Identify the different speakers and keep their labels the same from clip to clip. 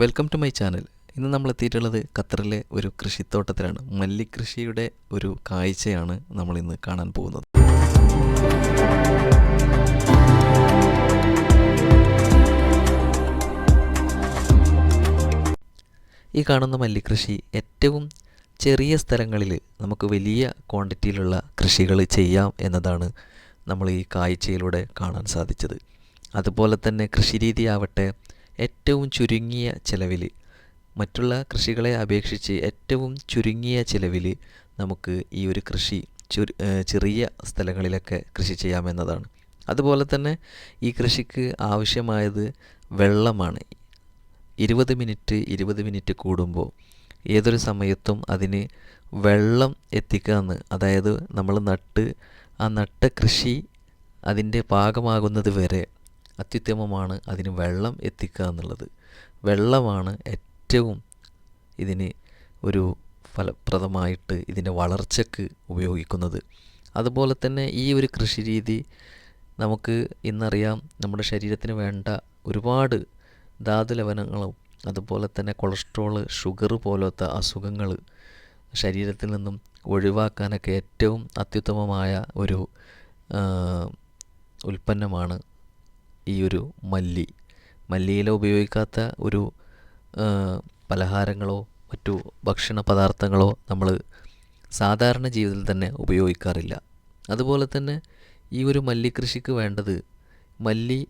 Speaker 1: Welcome to my channel ഇന്ന് നമ്മൾ എത്തിയിട്ടുള്ളത് ഖത്തറിലെ ഒരു കൃഷിത്തോട്ടത്തിലാണ്. മല്ലിക്കൃഷിയുടെ ഒരു കാഴ്ചയാണ് നമ്മൾ ഇന്ന് കാണാൻ പോകുന്നത്. ഈ കാണുന്ന മല്ലിക്കൃഷി ഏറ്റവും ചെറിയ സ്ഥലങ്ങളിൽ നമുക്ക് വലിയ ക്വാണ്ടിറ്റിയിലുള്ള കൃഷികൾ ചെയ്യാം എന്നതാണ് നമ്മൾ ഈ കാഴ്ചയിലൂടെ കാണാൻ സാധിച്ചത്. അതുപോലെ തന്നെ കൃഷി ആവട്ടെ ഏറ്റവും ചുരുങ്ങിയ ചിലവിൽ മറ്റുള്ള കൃഷികളെ അപേക്ഷിച്ച് ഏറ്റവും ചുരുങ്ങിയ ചിലവിൽ നമുക്ക് ഈ ഒരു കൃഷി ചെറിയ സ്ഥലങ്ങളിലൊക്കെ കൃഷി ചെയ്യാമെന്നതാണ്. അതുപോലെ തന്നെ ഈ കൃഷിക്ക് ആവശ്യമായത് വെള്ളമാണ്. ഇരുപത് മിനിറ്റ് ഇരുപത് മിനിറ്റ് കൂടുമ്പോൾ ഏതൊരു സമയത്തും അതിന് വെള്ളം എത്തിക്കുക എന്ന് അതായത് നമ്മൾ നട്ട് ആ നട്ട കൃഷി അതിന്റെ പാകമാകുന്നത് വരെ അത്യുത്തമമാണ് അതിന് വെള്ളം എത്തിക്കുക എന്നുള്ളത്. വെള്ളമാണ് ഏറ്റവും ഇതിന് ഒരു ഫലപ്രദമായിട്ട് ഇതിന്റെ വളർച്ചയ്ക്ക് ഉപയോഗിക്കുന്നത്. അതുപോലെ തന്നെ ഈ ഒരു കൃഷി രീതി നമുക്ക് ഇന്നറിയാം നമ്മുടെ ശരീരത്തിന് വേണ്ട ഒരുപാട് ധാതുലവണങ്ങളും അതുപോലെ തന്നെ കൊളസ്ട്രോൾ ഷുഗർ പോലത്തെ അസുഖങ്ങൾ ശരീരത്തിൽ നിന്നും ഒഴിവാക്കാനൊക്കെ ഏറ്റവും അത്യുത്തമമായ ഒരു ഉൽപ്പന്നമാണ് ഈ ഒരു മല്ലി. മല്ലിയില ഉപയോഗിക്കാത്ത ഒരു പലഹാരങ്ങളോ മറ്റു ഭക്ഷണ പദാർത്ഥങ്ങളോ നമ്മൾ സാധാരണ ജീവിതത്തിൽ തന്നെ ഉപയോഗിക്കാറില്ല. അതുപോലെ തന്നെ ഈ ഒരു മല്ലി കൃഷിക്ക് വേണ്ടത് മല്ലി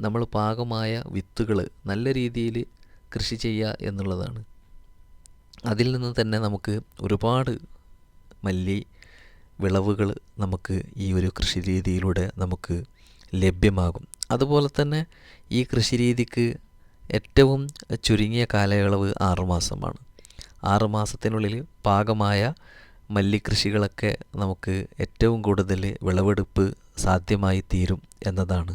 Speaker 1: നമ്മൾ പാകമായ വിത്തുകൾ നല്ല രീതിയിൽ കൃഷി ചെയ്യുക എന്നുള്ളതാണ്. അതിൽ നിന്ന് തന്നെ നമുക്ക് ഒരുപാട് മല്ലി വിളവുകൾ നമുക്ക് ഈ ഒരു കൃഷി രീതിയിലൂടെ നമുക്ക് ലഭ്യമാകും. അതുപോലെ തന്നെ ഈ കൃഷി രീതിക്ക് ഏറ്റവും ചുരുങ്ങിയ കാലയളവ് ആറുമാസമാണ്. ആറുമാസത്തിനുള്ളിൽ പാകമായ മല്ലിക്കൃഷികളൊക്കെ നമുക്ക് ഏറ്റവും കൂടുതൽ വിളവെടുപ്പ് സാധ്യമായി തീരും എന്നതാണ്.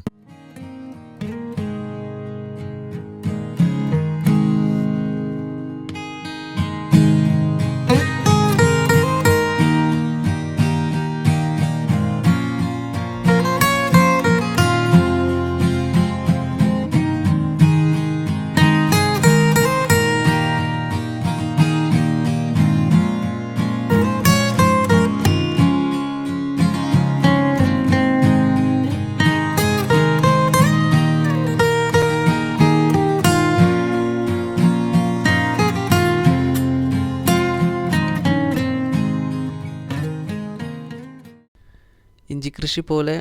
Speaker 2: ഇഞ്ചി കൃഷി പോലെ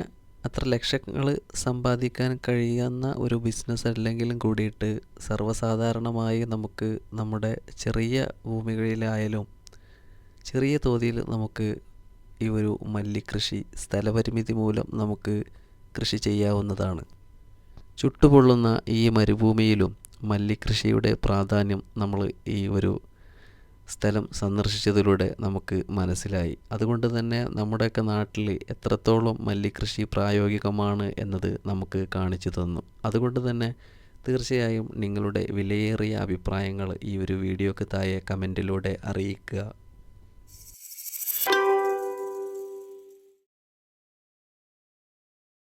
Speaker 2: അത്ര ലക്ഷങ്ങൾ സമ്പാദിക്കാൻ കഴിയുന്ന ഒരു ബിസിനസ് അല്ലെങ്കിലും കൂടിയിട്ട് സർവസാധാരണമായി നമുക്ക് നമ്മുടെ ചെറിയ ഭൂമികളിലായാലും ചെറിയ തോതിൽ നമുക്ക് ഈ ഒരു മല്ലിക്കൃഷി സ്ഥലപരിമിതി മൂലം നമുക്ക് കൃഷി ചെയ്യാവുന്നതാണ്. ചുട്ടുപൊള്ളുന്ന ഈ മരുഭൂമിയിലും മല്ലിക്കൃഷിയുടെ പ്രാധാന്യം നമ്മൾ ഈ ഒരു സ്ഥലം സന്ദർശിച്ചതിലൂടെ നമുക്ക് മനസ്സിലായി. അതുകൊണ്ട് തന്നെ നമ്മുടെയൊക്കെ നാട്ടിൽ എത്രത്തോളം മല്ലിക്കൃഷി പ്രായോഗികമാണ് എന്നത് നമുക്ക് കാണിച്ചു തന്നു. അതുകൊണ്ട് തന്നെ തീർച്ചയായും നിങ്ങളുടെ വിലയേറിയ അഭിപ്രായങ്ങൾ ഈ ഒരു വീഡിയോക്ക് താഴെ കമന്റിലൂടെ അറിയിക്കുക.